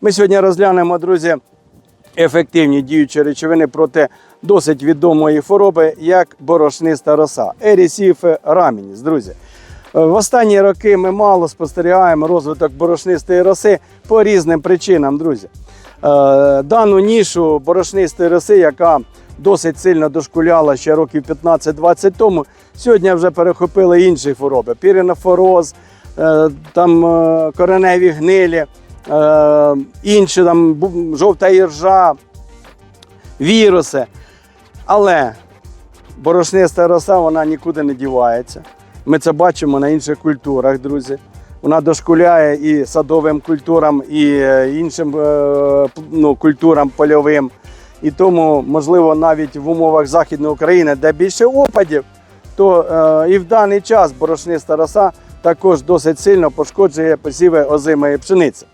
Ми сьогодні розглянемо, друзі, ефективні діючі речовини проти досить відомої хвороби, як борошниста роса. Ерісіфе рамініс, друзі. В останні роки ми мало спостерігаємо розвиток борошнистої роси по різним причинам, друзі. Е, Дану нішу борошнистої роси, яка досить сильно дошкуляла ще років 15-20 тому, сьогодні вже перехопили інші хвороби: піренофороз, е, там е, кореневі гнилі, е, інші там жовта іржа, віруси. Але борошниста роса вона нікуди не дівається. Ми це бачимо на інших культурах, друзі. Вона дошкуляє і садовим культурам, і е, іншим е, ну, культурам польовим. І тому, можливо, навіть в умовах Західної України, де більше опадів, то е, і в даний час борошниста роса також досить сильно пошкоджує посіви озимої пшениці.